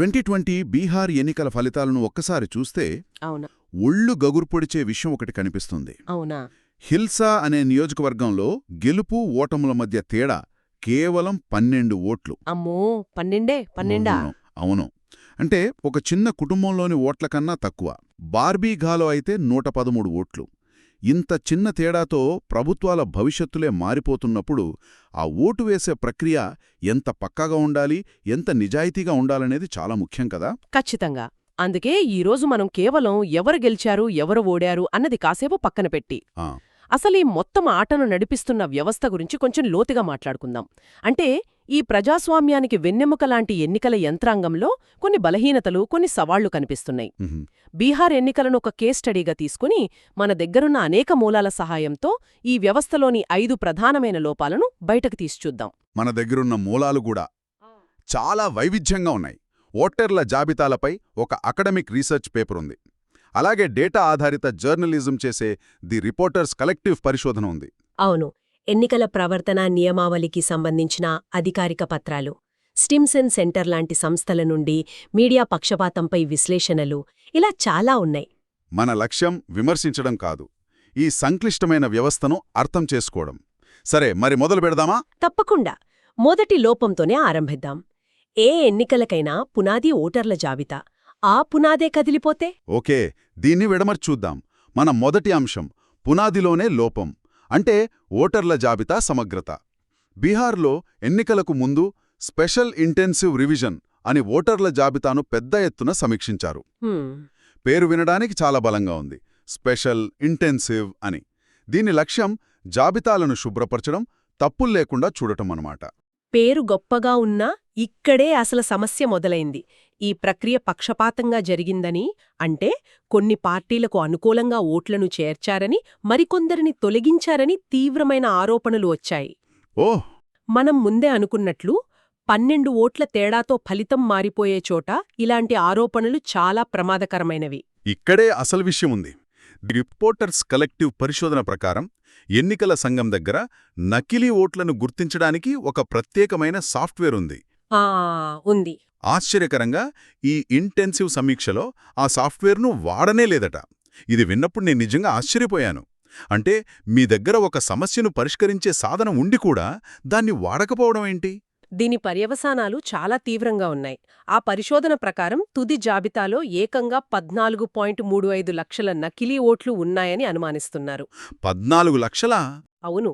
Twenty twenty Bihar ఎన్నికల ఫలితాలను ఒక్కసారి చూస్తే ఒళ్ళు గగుర్పొడిచే విషయం ఒకటి కనిపిస్తుంది. హిల్సా అనే నియోజకవర్గంలో గెలుపు ఓటముల మధ్య తేడా కేవలం పన్నెండు ఓట్లు. అమ్మో! పన్నెండే? పన్నెండా? అవును అంటే ఒక చిన్న కుటుంబంలోని ఓట్ల కన్నా తక్కువ. బార్బీఘాలో అయితే నూట పదమూడు ఓట్లు. ఇంత చిన్న తేడాతో ప్రభుత్వాల భవిష్యత్తులే మారిపోతున్నప్పుడు ఆ ఓటు వేసే ప్రక్రియ ఎంత పక్కాగా ఉండాలి ఎంత నిజాయితీగా ఉండాలనేది చాలా ముఖ్యం కదా? ఖచ్చితంగా. అందుకే ఈరోజు మనం కేవలం ఎవరు గెలిచారు ఎవరు ఓడారు అన్నది కాసేపు పక్కన పెట్టి. ఆ, అసలు ఈ మొత్తం ఆటను నడిపిస్తున్న వ్యవస్థ గురించి కొంచెం లోతుగా మాట్లాడుకుందాం. అంటే ఈ ప్రజాస్వామ్యానికి వెన్నెముక లాంటి ఎన్నికల యంత్రాంగంలో కొన్ని బలహీనతలు కొన్ని సవాళ్ళు కనిపిస్తున్నాయి. బీహార్ ఎన్నికలను ఒక కేస్ స్టడీగా తీసుకుని మన దగ్గరున్న అనేక మూలాల సహాయంతో ఈ వ్యవస్థలోని ఐదు ప్రధానమైన లోపాలను బయటకు తీసి చూద్దాం మన దగ్గరున్న మూలాలు కూడా చాలా వైవిధ్యంగా ఉన్నాయి. ఓటర్ల జాబితాలపై ఒక అకడమిక్ రీసెర్చ్ పేపర్ ఉంది. అలాగే డేటా ఆధారిత జర్నలిజం చేసే ది రిపోర్టర్స్ కలెక్టివ్ పరిశోధన ఉంది. అవును. ఎన్నికల ప్రవర్తన నియమావళికి సంబంధించిన అధికారిక పత్రాలు. స్టిమ్సన్ సెంటర్ లాంటి సంస్థల నుండి మీడియా పక్షపాతంపై విశ్లేషణలు ఇలా చాలా ఉన్నాయి. మన లక్ష్యం విమర్శించడం కాదు. ఈ సంక్లిష్టమైన వ్యవస్థను అర్థం చేసుకోవడం. సరే మరి మొదలు పెడదామా? తప్పకుండా. మొదటి లోపంతోనే ఆరంభిద్దాం. ఏ ఎన్నికలకైనా పునాది ఓటర్ల జాబితా. ఆ పునాదే కదిలిపోతే? ఓకే దీన్ని విడమర్చూద్దాం మన మొదటి అంశం పునాదిలోనే లోపం. అంటే ఓటర్ల జాబితా సమగ్రత. బీహార్లో ఎన్నికలకు ముందు స్పెషల్ ఇంటెన్సివ్ రివిజన్ అని ఓటర్ల జాబితాను పెద్ద ఎత్తున సమీక్షించారు. పేరు వినడానికి చాలా బలంగా ఉంది. స్పెషల్ ఇంటెన్సివ్ అని. దీని లక్ష్యం జాబితాలను శుభ్రపరచడం తప్పుల్లేకుండా చూడటం అన్నమాట పేరు గొప్పగా ఉన్నా ఇక్కడే అసలు సమస్య మొదలైంది. ఈ ప్రక్రియ పక్షపాతంగా జరిగిందని అంటే కొన్ని పార్టీలకు అనుకూలంగా ఓట్లను చేర్చారని మరికొందరిని తొలగించారని తీవ్రమైన ఆరోపణలు వచ్చాయి. ఓహ్ మనం ముందే అనుకున్నట్లు పన్నెండు ఓట్ల తేడాతో ఫలితం మారిపోయే చోట ఇలాంటి ఆరోపణలు చాలా ప్రమాదకరమైనవి. ఇక్కడే అసలు విషయం ఉంది. ది రిపోర్టర్స్ కలెక్టివ్ పరిశోధన ప్రకారం ఎన్నికల సంఘం దగ్గర నకిలీ ఓట్లను గుర్తించడానికి ఒక ప్రత్యేకమైన సాఫ్ట్వేర్ ఉంది. ఉంది. ఆశ్చర్యకరంగా ఈ ఇంటెన్సివ్ సమీక్షలో ఆ సాఫ్ట్వేర్ను వాడనే లేదట. ఇది విన్నప్పుడు నేను నిజంగా ఆశ్చర్యపోయాను. అంటే మీ దగ్గర ఒక సమస్యను పరిష్కరించే సాధనం ఉండి కూడా దాన్ని వాడకపోవడం ఏంటి? దీని పర్యవసానాలు చాలా తీవ్రంగా ఉన్నాయి. ఆ పరిశోధన ప్రకారం తుది జాబితాలో ఏకంగా పద్నాలుగు పాయింట్ మూడు ఐదు లక్షల నకిలీ ఓట్లు ఉన్నాయని అనుమానిస్తున్నారు. పద్నాలుగు లక్షలా? అవును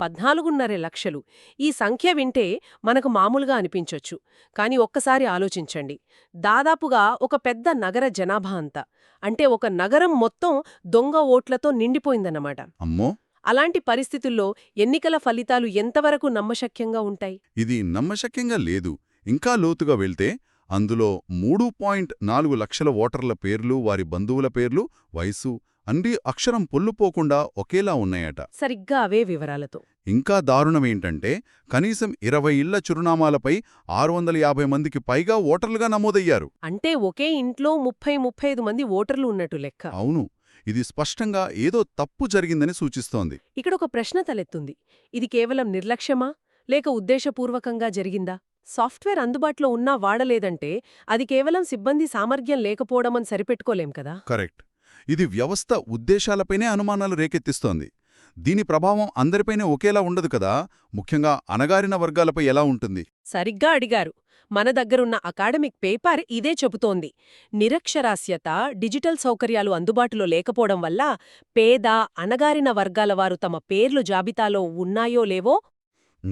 పద్నాలుగున్నర లక్షలు. ఈ సంఖ్య వింటే మనకు మామూలుగా అనిపించొచ్చు. కాని ఒక్కసారి ఆలోచించండి. దాదాపుగా ఒక పెద్ద నగర జనాభా అంతా. అంటే ఒక నగరం మొత్తం దొంగ ఓట్లతో నిండిపోయిందన్నమాట. అమ్మో! అలాంటి పరిస్థితుల్లో ఎన్నికల ఫలితాలు ఎంతవరకు నమ్మశక్యంగా ఉంటాయి? ఇది నమ్మశక్యంగా లేదు. ఇంకా లోతుగా వెళ్తే అందులో మూడు పాయింట్ నాలుగు లక్షల ఓటర్ల పేర్లు వారి బంధువుల పేర్లు వయసు అన్నీ అక్షరం పొల్లుపోకుండా ఒకేలా ఉన్నాయట. సరిగ్గా అవే వివరాలతో. ఇంకా దారుణమేంటంటే కనీసం ఇరవై ఇళ్ళ చిరునామాలపై ఆరు వందల యాభై మందికి పైగా ఓటర్లుగా నమోదయ్యారు. అంటే ఒకే ఇంట్లో ముప్పై ముప్పై ఐదు మంది ఓటర్లు ఉన్నట్టు లెక్క. అవును. ఇది స్పష్టంగా ఏదో తప్పు జరిగిందని సూచిస్తోంది. ఇక్కడ ఒక ప్రశ్న తలెత్తుంది. ఇది కేవలం నిర్లక్ష్యమా? లేక ఉద్దేశపూర్వకంగా జరిగిందా? సాఫ్ట్వేర్ అందుబాటులో ఉన్నా వాడలేదంటే అది కేవలం సిబ్బంది సామర్థ్యం లేకపోవడమని సరిపెట్టుకోలేం కదా? కరెక్ట్. ఇది వ్యవస్థ ఉద్దేశాలపైనే అనుమానాలు రేకెత్తిస్తోంది. దీని ప్రభావం అందరిపైనే ఒకేలా ఉండదు కదా? ముఖ్యంగా అణగారిన వర్గాలపై ఎలా ఉంటుంది? సరిగ్గా అడిగారు. మన దగ్గరున్న అకాడమిక్ పేపర్ ఇదే చెబుతోంది. నిరక్షరాస్యత డిజిటల్ సౌకర్యాలు అందుబాటులో లేకపోవడం వల్ల పేద అణగారిన వర్గాల వారు తమ పేర్లు జాబితాలో ఉన్నాయో లేవో?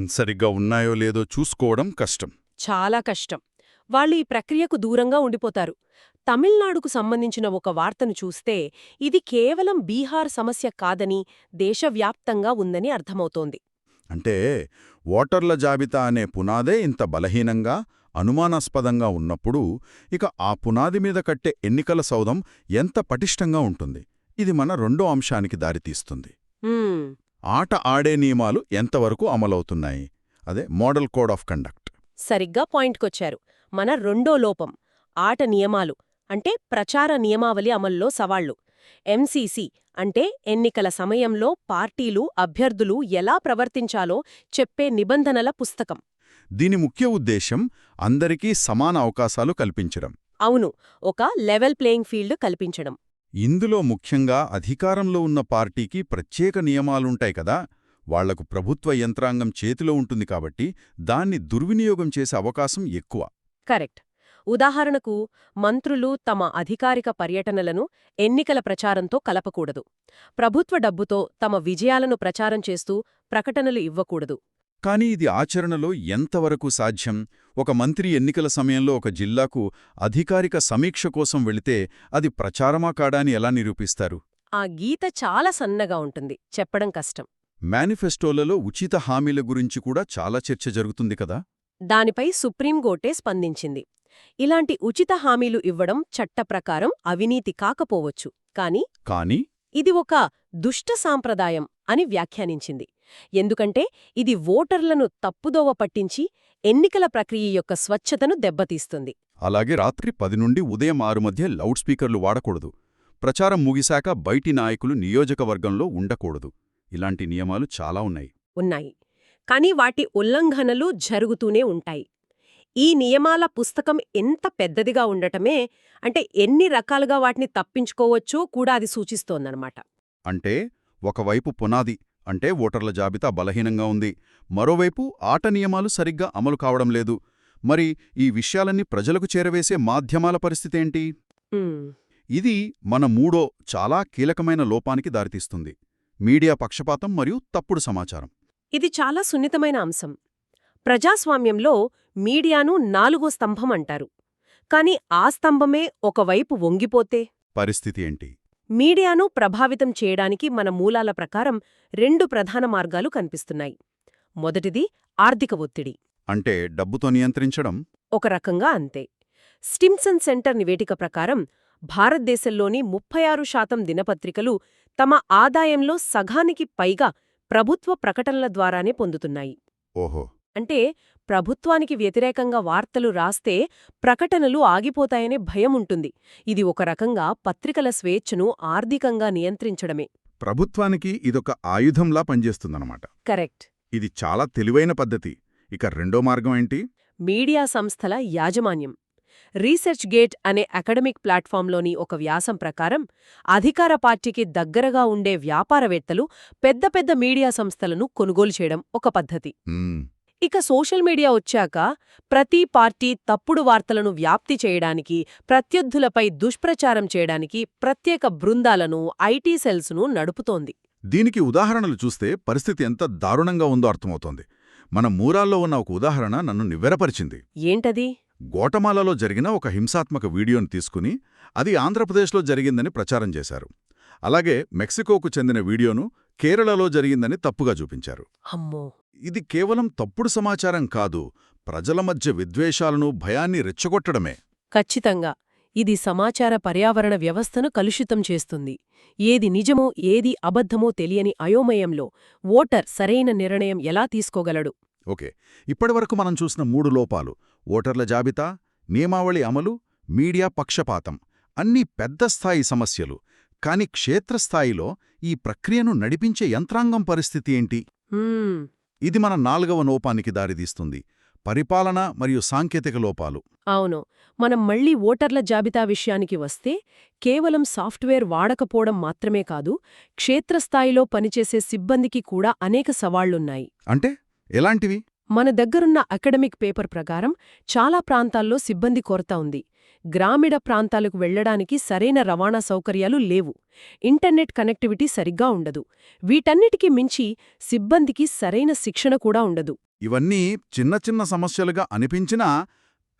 సరిగ్గా ఉన్నాయో లేదో చూసుకోవడం కష్టం. చాలా కష్టం. వాళ్ళు ఈ ప్రక్రియకు దూరంగా ఉండిపోతారు. తమిళనాడుకు సంబంధించిన ఒక వార్తను చూస్తే ఇది కేవలం బీహార్ సమస్య కాదని దేశవ్యాప్తంగా ఉందని అర్థమవుతోంది. అంటే ఓటర్ల జాబితా అనే పునాదే ఇంత బలహీనంగా అనుమానాస్పదంగా ఉన్నప్పుడు ఇక ఆ పునాది మీద కట్టే ఎన్నికల సౌధం ఎంత పటిష్టంగా ఉంటుంది? ఇది మన రెండో అంశానికి దారితీస్తుంది. ఆట ఆడే నియమాలు ఎంతవరకు అమలవుతున్నాయి? అదే మోడల్ కోడ్ ఆఫ్ కండక్ట్. సరిగ్గా పాయింట్కొచ్చారు. మన రెండో లోపం ఆట నియమాలు. అంటే ప్రచార నియమావళి అమల్లో సవాళ్ళు. ఎంసీసీ అంటే ఎన్నికల సమయంలో పార్టీలు అభ్యర్థులు ఎలా ప్రవర్తించాలో చెప్పే నిబంధనల పుస్తకం. దీని ముఖ్య ఉద్దేశం అందరికీ సమాన అవకాశాలు కల్పించడం. అవును ఒక లెవెల్ ప్లేయింగ్ ఫీల్డ్ కల్పించడం. ఇందులో ముఖ్యంగా అధికారంలో ఉన్న పార్టీకి ప్రత్యేక నియమాలుంటాయి కదా వాళ్ళకు ప్రభుత్వ యంత్రాంగం చేతిలో ఉంటుంది కాబట్టి దాన్ని దుర్వినియోగం చేసే అవకాశం ఎక్కువ. కరెక్ట్. ఉదాహరణకు మంత్రులు తమ అధికారిక పర్యటనలను ఎన్నికల ప్రచారంతో కలపకూడదు. ప్రభుత్వ డబ్బుతో తమ విజయాలను ప్రచారం చేస్తూ ప్రకటనలు ఇవ్వకూడదు. కానీ ఇది ఆచరణలో ఎంతవరకు సాధ్యం? ఒక మంత్రి ఎన్నికల సమయంలో ఒక జిల్లాకు అధికారిక సమీక్ష కోసం వెళితే అది ప్రచారమా కాడా అని ఎలా నిరూపిస్తారు? ఆ గీత చాలా సన్నగా ఉంటుంది. చెప్పడం కష్టం. మేనిఫెస్టోలలో ఉచిత హామీల గురించి కూడా చాలా చర్చ జరుగుతుంది కదా? దానిపై సుప్రీంకోర్టే స్పందించింది. ఇలాంటి ఉచిత హామీలు ఇవ్వడం చట్టప్రకారం అవినీతి కాకపోవచ్చు కాని కానీ ఇది ఒక దుష్ట సాంప్రదాయం అని వ్యాఖ్యానించింది. ఎందుకంటే ఇది ఓటర్లను తప్పుదోవ పట్టించి ఎన్నికల ప్రక్రియ యొక్క స్వచ్ఛతను దెబ్బతీస్తుంది. అలాగే రాత్రి పది నుండి ఉదయం ఆరు మధ్య లౌడ్ స్పీకర్లు వాడకూడదు. ప్రచారం ముగిశాక బయటి నాయకులు నియోజకవర్గంలో ఉండకూడదు. ఇలాంటి నియమాలు చాలా ఉన్నాయి. ఉన్నాయి. కాని వాటి ఉల్లంఘనలు జరుగుతూనే ఉంటాయి. ఈ నియమాల పుస్తకం ఎంత పెద్దదిగా ఉండటమే అంటే ఎన్ని రకాలుగా వాటిని తప్పించుకోవచ్చో కూడా అది సూచిస్తోందనమాట అంటే ఒకవైపు పునాది అంటే ఓటర్ల జాబితా బలహీనంగా ఉంది. మరోవైపు ఆట నియమాలు సరిగ్గా అమలు కావడం లేదు. మరి ఈ విషయాలన్నీ ప్రజలకు చేరవేసే మాధ్యమాల పరిస్థితేంటి ఇది మన మూడో చాలా కీలకమైన లోపానికి దారితీస్తుంది. మీడియా పక్షపాతం మరియు తప్పుడు సమాచారం. ఇది చాలా సున్నితమైన అంశం. ప్రజాస్వామ్యంలో మీడియాను నాలుగో స్తంభం అంటారు. కాని ఆ స్తంభమే ఒకవైపు వంగిపోతే? పరిస్థితి ఏంటి? మీడియాను ప్రభావితం చేయడానికి మన మూలాల ప్రకారం రెండు ప్రధాన మార్గాలు కనిపిస్తున్నాయి. మొదటిది ఆర్థిక ఒత్తిడి. అంటే డబ్బుతో నియంత్రించడం? ఒక రకంగా అంతే. స్టిమ్సన్ సెంటర్ నివేదిక ప్రకారం భారతదేశంలోని ముప్పై ఆరు శాతం దినపత్రికలు తమ ఆదాయంలో సగానికి పైగా ప్రభుత్వ ప్రకటనల ద్వారానే పొందుతున్నాయి. ఓహో! అంటే ప్రభుత్వానికి వ్యతిరేకంగా వార్తలు రాస్తే ప్రకటనలు ఆగిపోతాయనే భయం ఉంటుంది ఇది ఒక రకంగా పత్రికల స్వేచ్ఛను ఆర్థికంగా నియంత్రించడమే. ప్రభుత్వానికి ఇదొక ఆయుధంలా పనిచేస్తుందన్నమాట. కరెక్ట్. ఇది చాలా తెలివైన పద్ధతి. ఇక రెండో మార్గం ఏంటి? మీడియా సంస్థల యాజమాన్యం. రీసెర్చ్ గేట్ అనే అకాడమిక్ ప్లాట్ఫాంలోని ఒక వ్యాసం ప్రకారం అధికార పార్టీకి దగ్గరగా ఉండే వ్యాపారవేత్తలు పెద్ద పెద్ద మీడియా సంస్థలను కొనుగోలు చేయడం ఒక పద్ధతి. ఇక సోషల్ మీడియా వచ్చాక ప్రతి పార్టీ తప్పుడు వార్తలను వ్యాప్తి చేయడానికి ప్రత్యర్థులపై దుష్ప్రచారం చేయడానికి ప్రత్యేక బృందాలను ఐటీ సెల్స్ను నడుపుతోంది. దీనికి ఉదాహరణలు చూస్తే పరిస్థితి ఎంత దారుణంగా ఉందో అర్థమవుతోంది. మన మూరాల్లో ఉన్న ఒక ఉదాహరణ నన్ను నివ్వెరపరిచింది. ఏంటది? గోటమాలలో జరిగిన ఒక హింసాత్మక వీడియోను తీసుకుని అది ఆంధ్రప్రదేశ్లో జరిగిందని ప్రచారం చేశారు. అలాగే మెక్సికోకు చెందిన వీడియోను కేరళలో జరిగిందని తప్పుగా చూపించారు. అమ్మో! ఇది కేవలం తప్పుడు సమాచారం కాదు ప్రజల మధ్య విద్వేషాలను భయాన్ని రెచ్చగొట్టడమే. ఖచ్చితంగా. ఇది సమాచార పర్యావరణ వ్యవస్థను కలుషితం చేస్తుంది. ఏది నిజమో ఏది అబద్ధమో తెలియని అయోమయంలో ఓటర్ సరైన నిర్ణయం ఎలా తీసుకోగలడు? ఓకే. ఇప్పటివరకు మనం చూసిన మూడు లోపాలు. ఓటర్ల జాబితా నియమావళి అమలు మీడియా పక్షపాతం. అన్నీ పెద్ద స్థాయి సమస్యలు. కాని క్షేత్రస్థాయిలో ఈ ప్రక్రియను నడిపించే యంత్రాంగం పరిస్థితి ఏంటి? ఇది మన నాలుగవ లోపానికి దారితీస్తుంది. పరిపాలన మరియు సాంకేతిక లోపాలు. అవును. మనం మళ్ళీ ఓటర్ల జాబితా విషయానికి వస్తే కేవలం సాఫ్ట్వేర్ వాడకపోవడం మాత్రమే కాదు క్షేత్రస్థాయిలో పనిచేసే సిబ్బందికి కూడా అనేక సవాళ్ళున్నాయి. అంటే? ఎలాంటివి? మన దగ్గరున్న అకాడమిక్ పేపర్ ప్రకారం చాలా ప్రాంతాల్లో సిబ్బంది కొరత ఉంది. గ్రామీణ ప్రాంతాలకు వెళ్ళడానికి సరైన రవాణా సౌకర్యాలు లేవు. ఇంటర్నెట్ కనెక్టివిటీ సరిగ్గా ఉండదు. వీటన్నిటికీ మించి సిబ్బందికి సరైన శిక్షణ కూడా ఉండదు. ఇవన్నీ చిన్న చిన్న సమస్యలుగా అనిపించినా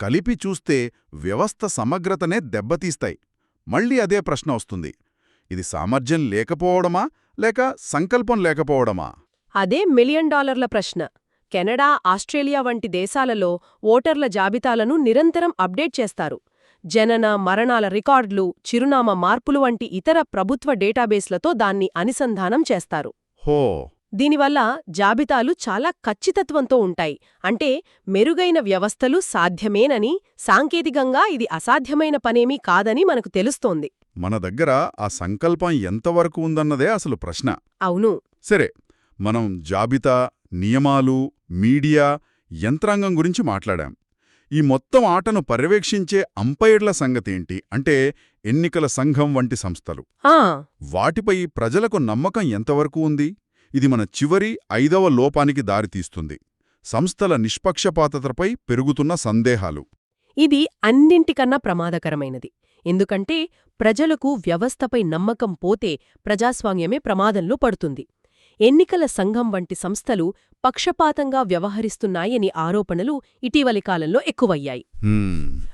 కలిపి చూస్తే వ్యవస్థ సమగ్రతనే దెబ్బతీస్తాయి. మళ్ళీ అదే ప్రశ్న వస్తుంది. ఇది సామర్థ్యం లేకపోవడమా? లేక సంకల్పం లేకపోవడమా? అదే మిలియన్ డాలర్ల ప్రశ్న. కెనడా ఆస్ట్రేలియా వంటి దేశాలలో ఓటర్ల జాబితాలను నిరంతరం అప్డేట్ చేస్తారు. జనన మరణాల రికార్డులు చిరునామా మార్పులు వంటి ఇతర ప్రభుత్వ డేటాబేస్లతో దాన్ని అనుసంధానం చేస్తారు. హో! దీనివల్ల జాబితాలు చాలా ఖచ్చితత్వంతో ఉంటాయి. అంటే మెరుగైన వ్యవస్థలు సాధ్యమేనని సాంకేతికంగా ఇది అసాధ్యమైన పనేమీ కాదని మనకు తెలుస్తోంది. మన దగ్గర ఆ సంకల్పం ఎంతవరకు ఉందన్నదే అసలు ప్రశ్న. అవును. సరే మనం జాబితా నియమాలు మీడియా యంత్రాంగం గురించి మాట్లాడాం. ఈ మొత్తం ఆటను పర్యవేక్షించే అంపైర్ల సంగతేంటి? అంటే ఎన్నికల సంఘం వంటి సంస్థలు. ఆ! వాటిపై ప్రజలకు నమ్మకం ఎంతవరకు ఉంది? ఇది మన చివరి ఐదవ లోపానికి దారితీస్తుంది. సంస్థల నిష్పక్షపాతతపై పెరుగుతున్న సందేహాలు. ఇది అన్నింటికన్నా ప్రమాదకరమైనది. ఎందుకంటే ప్రజలకు వ్యవస్థపై నమ్మకం పోతే ప్రజాస్వామ్యమే ప్రమాదంలో పడుతుంది. ఎన్నికల సంఘం వంటి సంస్థలు పక్షపాతంగా వ్యవహరిస్తున్నాయని ఆరోపణలు ఇటీవలి కాలంలో ఎక్కువయ్యాయి.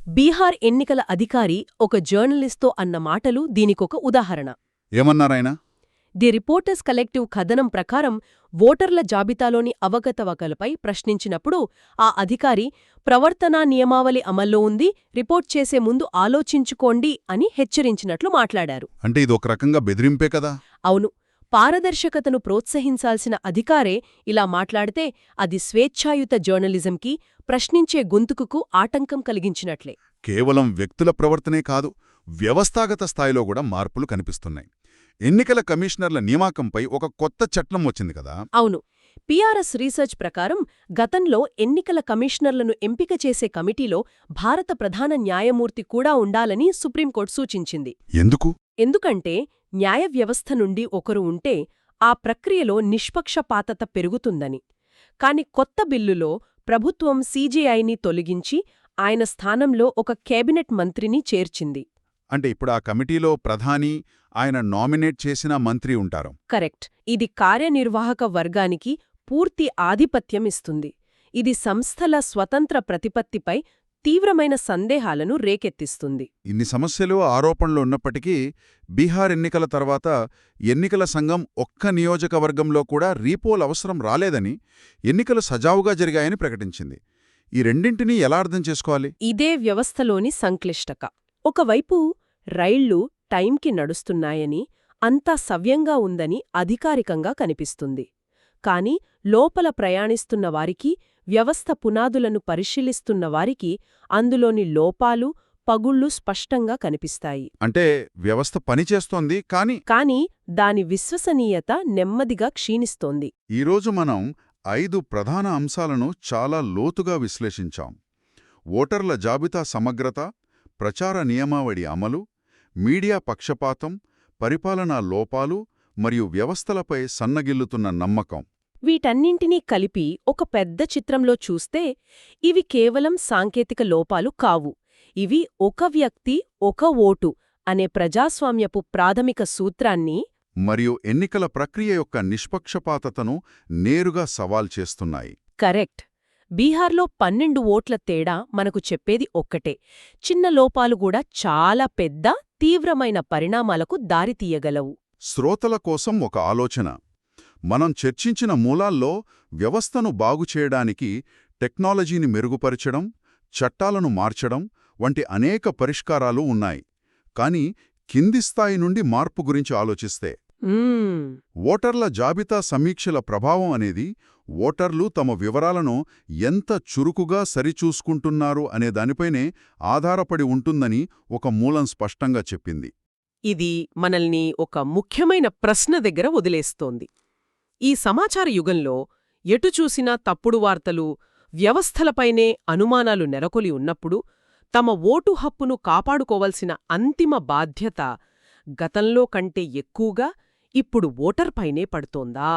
బీహార్ ఎన్నికల అధికారి ఒక జర్నలిస్ట్తో అన్న మాటలు దీనికొక ఉదాహరణ. ఏమన్నారాయన? ది రిపోర్టర్స్ కలెక్టివ్ కథనం ప్రకారం ఓటర్ల జాబితాలోని అవగతవకలపై ప్రశ్నించినప్పుడు ఆ అధికారి ప్రవర్తనా నియమావళి అమల్లో ఉంది రిపోర్ట్ చేసే ముందు ఆలోచించుకోండి అని హెచ్చరించినట్లు మాట్లాడారు. అంటే ఇది ఒక రకంగా బెదిరింపే కదా? అవును. పారదర్శకతను ప్రోత్సహించాల్సిన అధికారే ఇలా మాట్లాడితే అది స్వేచ్ఛాయుత జర్నలిజంకి ప్రశ్నించే గొంతుకుకు ఆటంకం కలిగించినట్లే. కేవలం వ్యక్తుల ప్రవర్తనే కాదు వ్యవస్థాగత స్థాయిలో కూడా మార్పులు కనిపిస్తున్నాయి. ఎన్నికల కమిషనర్ల నియామకంపై ఒక కొత్త చట్టం వచ్చింది కదా? అవును. పిఆర్ఎస్ రీసెర్చ్ ప్రకారం గతంలో ఎన్నికల కమిషనర్లను ఎంపిక చేసే కమిటీలో భారత ప్రధాన న్యాయమూర్తి కూడా ఉండాలని సుప్రీంకోర్టు సూచించింది. ఎందుకు? ఎందుకంటే న్యాయ వ్యవస్థ నుండి ఒకరు ఉంటే ఆ ప్రక్రియలో నిష్పక్షపాతత పెరుగుతుందని. కాని కొత్త బిల్లులో ప్రభుత్వం సీజేఐని తొలగించి ఆయన స్థానంలో ఒక కేబినెట్ మంత్రిని చేర్చింది. అంటే ఇప్పుడు ఆ కమిటీలో ప్రధాని ఆయన నామినేట్ చేసిన మంత్రి ఉంటారు. కరెక్ట్. ఇది కార్యనిర్వాహక వర్గానికి పూర్తి ఆధిపత్యం ఇస్తుంది. ఇది సంస్థల స్వతంత్ర ప్రతిపత్తిపై తీవ్రమైన సందేహాలను రేకెత్తిస్తుంది. ఇన్ని సమస్యలు ఆరోపణలు ఉన్నప్పటికీ బీహార్ ఎన్నికల తర్వాత ఎన్నికల సంఘం ఒక్క నియోజకవర్గంలో కూడా రీపోల్ అవసరం రాలేదని ఎన్నికలు సజావుగా జరిగాయని ప్రకటించింది. ఈ రెండింటినీ ఎలా అర్థం చేసుకోవాలి? ఇదే వ్యవస్థలోని సంక్లిష్టక ఒకవైపు రైళ్ళు టైంకి నడుస్తున్నాయని అంతా సవ్యంగా ఉందని అధికారికంగా కనిపిస్తుంది. కాని లోపల ప్రయాణిస్తున్న వారికి వ్యవస్థ పునాదులను పరిశీలిస్తున్న వారికి అందులోని లోపాలు పగుళ్ళు స్పష్టంగా కనిపిస్తాయి. అంటే వ్యవస్థ పనిచేస్తోంది కానీ కాని దాని విశ్వసనీయత నెమ్మదిగా క్షీణిస్తోంది. ఈరోజు మనం ఐదు ప్రధాన అంశాలను చాలా లోతుగా విశ్లేషించాం. ఓటర్ల జాబితా సమగ్రత ప్రచార నియమావళి అమలు మీడియా పక్షపాతం పరిపాలనా లోపాలు మరియు వ్యవస్థలపై సన్నగిల్లుతున్న నమ్మకం. వీటన్నింటినీ కలిపి ఒక పెద్ద చిత్రంలో చూస్తే ఇవి కేవలం సాంకేతిక లోపాలు కావు. ఇవి ఒక వ్యక్తి ఒక ఓటు అనే ప్రజాస్వామ్యపు ప్రాథమిక సూత్రాన్ని మరియు ఎన్నికల ప్రక్రియ యొక్క నిష్పక్షపాతతను నేరుగా సవాల్ చేస్తున్నాయి. కరెక్ట్. బీహార్లో పన్నెండు ఓట్ల తేడా మనకు చెప్పేది ఒక్కటే. చిన్న లోపాలు కూడా చాలా పెద్ద తీవ్రమైన పరిణామాలకు దారితీయగలవు. శ్రోతల కోసం ఒక ఆలోచన. మనం చర్చించిన మూలాల్లో వ్యవస్థను బాగుచేయడానికి టెక్నాలజీని మెరుగుపరచడం చట్టాలను మార్చడం వంటి అనేక పరిష్కారాలు ఉన్నాయి. కానీ కింది స్థాయి నుండి మార్పు గురించి ఆలోచిస్తే ఓటర్ల జాబితా సమీక్షల ప్రభావం అనేది ఓటర్లు తమ వివరాలను ఎంత చురుకుగా సరిచూసుకుంటున్నారు అనే దానిపైనే ఆధారపడి ఉంటుందని ఒక మూలం స్పష్టంగా చెప్పింది. ఇది మనల్ని ఒక ముఖ్యమైన ప్రశ్న దగ్గర వదిలేస్తోంది. ఈ సమాచార యుగంలో ఎటు చూసినా తప్పుడు వార్తలు వ్యవస్థలపైనే అనుమానాలు నెలకొలి ఉన్నప్పుడు తమ ఓటు హక్కును కాపాడుకోవలసిన అంతిమ బాధ్యత గతంలో కంటే ఎక్కువగా ఇప్పుడు ఓటర్పైనే పడుతోందా?